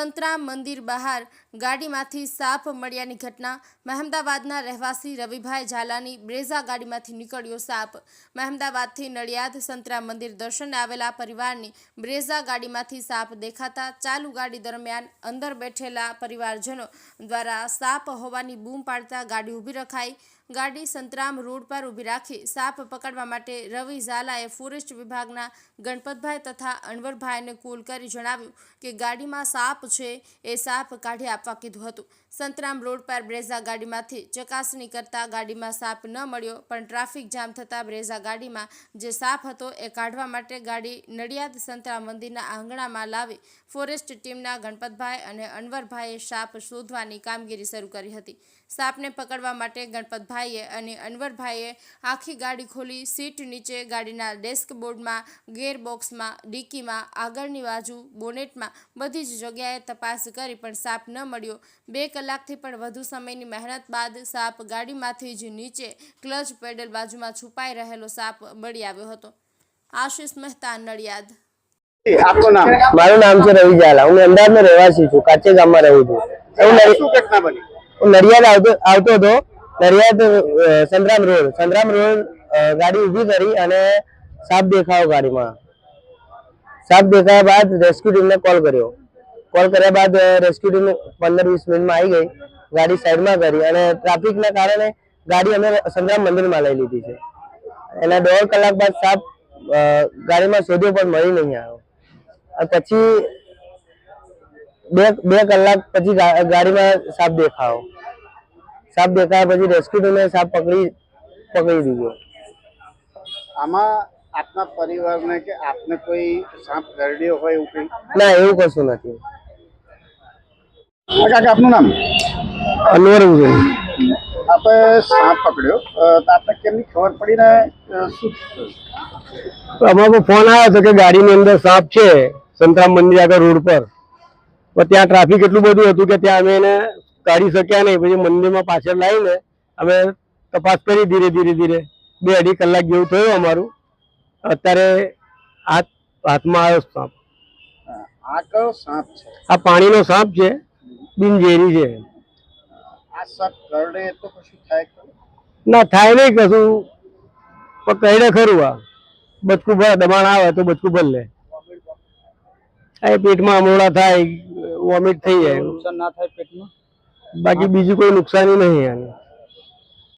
સંતરામ મંદિર બહાર ગાડીમાંથી સાપ મળ્યાની ઘટના. મહેમદાવાદના રહેવાસી રવિભાઈ ઝાલાની બ્રેઝા ગાડીમાંથી નીકળ્યો સાપ. મહેમદાવાદથી નડિયાદ સંતરામ મંદિર દર્શને આવેલા પરિવારની બ્રેઝા ગાડીમાંથી સાપ દેખાતા ચાલુ ગાડી દરમિયાન અંદર બેઠેલા પરિવારજનો દ્વારા સાપ હોવાની બૂમ પાડતા ગાડી ઊભી રખાઈ. ગાડી સંતરામ રોડ પર ઊભી રાખી સાપ પકડવા માટે રવિ ઝાલાએ ફોરેસ્ટ વિભાગના ગણપતભાઈ તથા અનવરભાઈને કોલ કરી જણાવ્યું કે ગાડીમાં સાપ છે, એ સાપ કાઢી આપવા કીધું હતું. સંતરામ રોડ પર બ્રેઝા ગાડીમાંથી ચકાસણી કરતા ગાડીમાં સાપ ન મળ્યો, પણ ટ્રાફિક જામ થતાં બ્રેઝા ગાડીમાં જે સાપ હતો એ કાઢવા માટે ગાડી નડિયાદ સંતરામ મંદિરના આંગણામાં લાવી ફોરેસ્ટ ટીમના ગણપતભાઈ અને અનવરભાઈએ સાપ શોધવાની કામગીરી શરૂ કરી હતી. સાપને પકડવા માટે ગણપતભાઈએ અને અનવરભાઈએ આખી ગાડી ખોલી સીટ નીચે ગાડીના ડેસ્કબોર્ડમાં ગેરબોક્સમાં ડીકીમાં આગળની બાજુ બોનેટમાં બધી જ જગ્યાએ તપાસ કરી પણ સાપ ન મળ્યો. બે કલાકથી પણ વધુ સમયની મહેનત બાદ સાપ ગાડીમાંથી જ નીચે ક્લચ પેડલ બાજુમાં છુપાઈ રહેલો સાપ મળી આવ્યો હતો. આશિષ મહેતા નડિયાદ. મારું નામ છે રવિ ઝાલા. હું અમદાવાદનો રહેવાસી છું. કાચે ગામમાં રહું છું. નડિયાદ આવતો આવતો હતો. નડિયાદ સંતરામ રોડ. સંતરામ રોડ ગાડી ઊભી કરી અને સાપ દેખાયો ગાડીમાં. સાપ દેખાયા બાદ રેસ્ક્યુ ટીમને કોલ કર્યો. કોલ કર્યા બાદ રેસ્ક્યુ ટીમ પંદર વીસ મિનિટમાં આવી ગઈ. ગાડી સાઈડમાં કરી અને ટ્રાફિકના કારણે ગાડી અમે સંતરામ મંદિરમાં લઈ લીધી છે. એના દોઢ કલાક બાદ સાપ ગાડીમાં શોધ્યો પણ મળી નહીં આવ્યો. પછી બે બે કલાક પછી ગાડીમાં સાપ દેખાયો. સાપ દેખાયા પછી રેસ્ક્યુ ટીમે સાપ પકડી પકડી દીધો. આમાં આપના પરિવારને કે આપને કોઈ સાપ કરડ્યો હોય એવું કંઈ? ના એવું કશું નથી. કાકા આપનું નામ? અનવર આપણે સાપ પકડ્યો. તો આપને કેમની ખબર પડી ને શું? અમારો ફોન આવ્યો હતો કે ગાડીની અંદર સાપ છે સંતરામ મંદિર આગળ રોડ પર. તો ત્યાં ટ્રાફિક એટલું બધું હતું કે ત્યાં અમે એને કાઢી શક્યા નહીં. પછી મંદિરમાં પાછળ લાવીને અમે તપાસ કરી ધીરે ધીરે ધીરે. બે અઢી કલાક જેવું થયું અમારું. અત્યારે હાથ હાથમાં આવ્યો સાપ. આ કયો સાપ છે? આ પાણીનો સાપ છે. બિનઝેરી છે. આ સાપ કરડે તો કશું થાય ના થાય નહીં કશું. પણ કહીને ખરું આ? બચકું ભર દબાણ આવે તો બચકું ભર લે. એ પેટમાં અમોડા થાય વોમિટ થઈ જાય. નુકસાન ના થાય પેટમાં? બાકી બીજું કોઈ નુકસાની નહીં આને